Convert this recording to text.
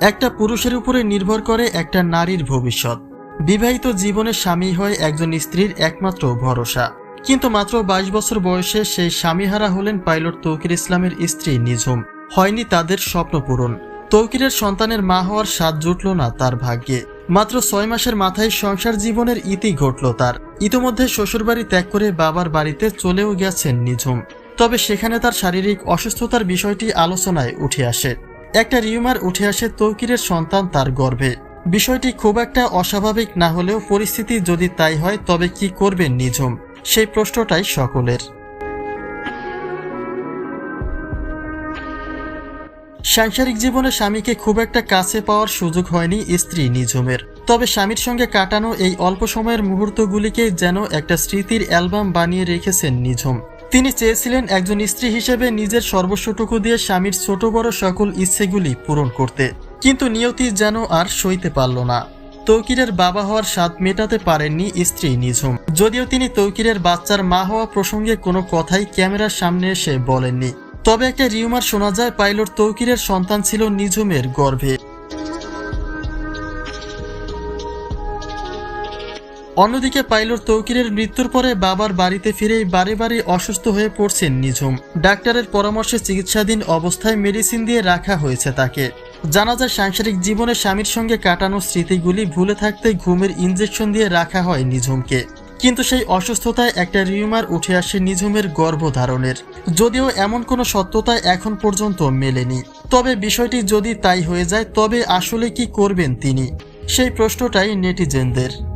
একটা পুরুষের উপরে নির্ভর করে একটা নারীর ভবিষ্যৎ। বিবাহিত জীবনে স্বামী হয় একজন স্ত্রীর একমাত্র ভরসা। কিন্তু মাত্র বাইশ বছর বয়সে সেই স্বামীহারা হলেন পাইলট তৌকির ইসলামের স্ত্রী নিঝুম। হয়নি তাদের স্বপ্ন পূরণ। তৌকিরের সন্তানের মা হওয়ার স্বাদ জুটল না তার ভাগ্যে। মাত্র ছয় মাসের মাথায় সংসার জীবনের ইতি ঘটল তার। ইতোমধ্যে শ্বশুরবাড়ি ত্যাগ করে বাবার বাড়িতে চলেও গেছেন নিঝুম। তবে সেখানে তার শারীরিক অসুস্থতার বিষয়টি আলোচনায় উঠে আসে। একটা রিউমার উঠে আসে তৌকিরের সন্তান তার গর্ভে। বিষয়টি খুব একটা অস্বাভাবিক না হলেও পরিস্থিতি যদি তাই হয় তবে কি করবেন নিঝুম? সেই প্রশ্নটাই সকলের। সাংসারিক জীবনে স্বামীকে খুব একটা কাছে পাওয়ার সুযোগ হয়নি স্ত্রী নিঝুমের। তবে স্বামীর সঙ্গে কাটানো এই অল্প সময়ের মুহূর্তগুলিকে যেন একটা স্মৃতির অ্যালবাম বানিয়ে রেখেছেন নিঝুম। তিনি চেয়েছিলেন একজন স্ত্রী হিসেবে নিজের সর্বস্বটুকু দিয়ে স্বামীর ছোট বড় সকল ইচ্ছেগুলি পূরণ করতে। কিন্তু নিয়তি যেন আর সইতে পারল না। তৌকিরের বাবা হওয়ার স্বাদ মেটাতে পারেননি স্ত্রী নিঝুম। যদিও তিনি তৌকিরের বাচ্চার মা হওয়া প্রসঙ্গে কোনো কথাই ক্যামেরার সামনে এসে বলেননি। তবে একটা রিউমার শোনা যায়, পাইলট তৌকিরের সন্তান ছিল নিঝুমের গর্ভে। অন্যদিকে পাইলট তৌকিরের মৃত্যুর পরে বাবার বাড়িতে ফিরেই বারে বারে অসুস্থ হয়ে পড়ছেন নিঝুম। ডাক্তারের পরামর্শে চিকিৎসাধীন অবস্থায় মেডিসিন দিয়ে রাখা হয়েছে তাকে। জানা যায়, সাংসারিক জীবনে স্বামীর সঙ্গে কাটানো স্মৃতিগুলি ভুলে থাকতে ঘুমের ইঞ্জেকশন দিয়ে রাখা হয় নিঝুমকে। কিন্তু সেই অসুস্থতায় একটা রিউমার উঠে আসে নিঝুমের গর্ভধারণের। যদিও এমন কোনো সত্যতা এখন পর্যন্ত মেলেনি। তবে বিষয়টি যদি তাই হয়ে যায়, তবে আসলে কি করবেন তিনি? সেই প্রশ্নটাই নেটিজেনদের।